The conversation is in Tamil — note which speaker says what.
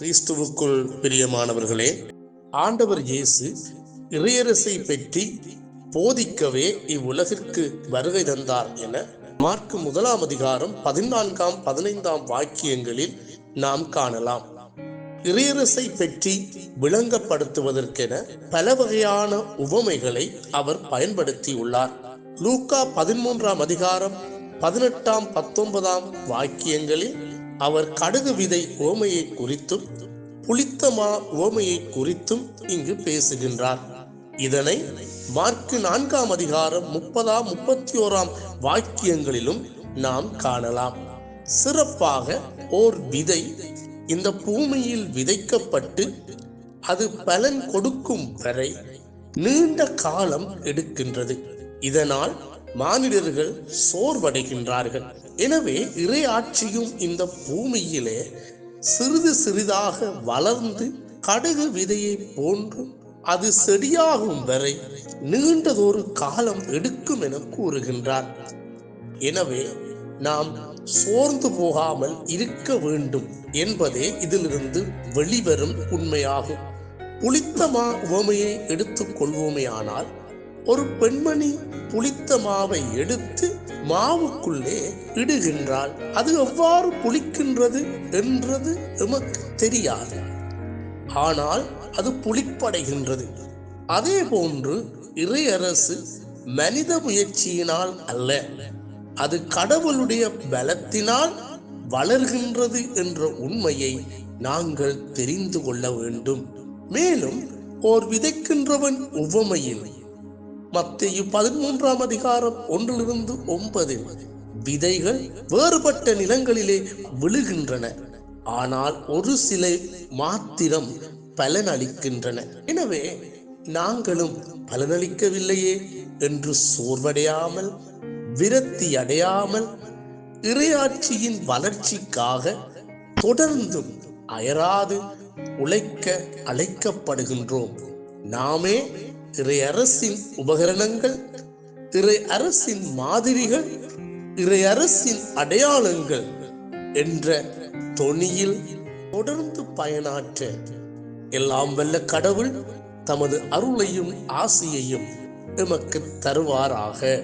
Speaker 1: கிறிஸ்துவுக்குள் பிரியமானவர்களே ஆண்டவர் இயேசு இறையரசை பற்றி போதிக்கவே இவ்வுலகிற்கு வருகை தந்தார் என மார்க் முதலாம் அதிகாரம் பதினான்காம் பதினைந்தாம் வாக்கியங்களில் நாம் காணலாம். இறையரசை பற்றி விளங்கப்படுத்துவதற்கென பல வகையான உவமைகளை அவர் பயன்படுத்தியுள்ளார். லூக்கா பதிமூன்றாம் அதிகாரம் பதினெட்டாம் பத்தொன்பதாம் வாக்கியங்களில் அவர் கடுகு விதை ஓமையை குறித்தும் புளித்தமா ஓமையை குறித்தும் இங்கு பேசுகின்றார். இதனை மார்க்கு நான்காம் அதிகாரம் முப்பதாம் முப்பத்தி ஓராம் வாக்கியங்களிலும் நாம் காணலாம். சிறப்பாக ஓர் விதை இந்த பூமியில் விதைக்கப்பட்டு அது பலன் கொடுக்கும் வரை நீண்ட காலம் எடுக்கின்றது. இதனால் மானிடர்கள் சோர்வடைகின்றார்கள். எனவே இறை ஆட்சியும் இந்த பூமியிலே சிறிது சிறிதாக வளர்ந்து கடுகு விதையை போன்று அது செடியாகும் வரை நீண்டதொரு காலம் எடுக்கும் என கூறுகின்றார். எனவே நாம் சோர்ந்து போகாமல் இருக்க வேண்டும் என்பதே இதிலிருந்து வெளிவரும் உண்மையாகும். புளித்தமா உவமையை எடுத்துக் கொள்வோமேயானால் ஒரு பெண்மணி புளித்த மாவை எடுத்து மாவுக்குள்ளே இடுகின்றாள். அது எவ்வாறு புளிக்கின்றது என்றது எமக்கு தெரியாது. ஆனால் அது புளிப்படைகின்றது. அதே போன்று இறையரசு மனித முயற்சியினால் அல்ல அது கடவுளுடைய பலத்தினால் வளர்கின்றது என்ற உண்மையை நாங்கள் தெரிந்து கொள்ள வேண்டும். மேலும் ஓர் விதைக்கின்றவன் உவமையில் மத்திய பதிமூன்றாம் அதிகாரம் ஒன்றிலிருந்து ஒன்பதில் விதைகள் வேறுபட்ட நிலங்களிலே விழுகின்றன ஆனால் ஒரு சில மாத்திரம் பலனளிக்கின்றன. எனவே நாங்களும் பலனளிக்கவில்லையே என்று சோர்வடையாமல் விரக்தி அடையாமல் இறையாட்சியின் வளர்ச்சிக்காக தொடர்ந்தும் அயராது உழைக்க அழைக்கப்படுகின்றோம். நாமே இறை அரசின் உபகரணங்கள் இறை அரசின் மாதிரிகள் இறை அரசின் அடையாளங்கள் என்ற தொனியில் தொடர்ந்து பயனாற்ற எல்லாம் வல்ல கடவுள் தமது அருளையும் ஆசையையும் எமக்கு தருவாராக.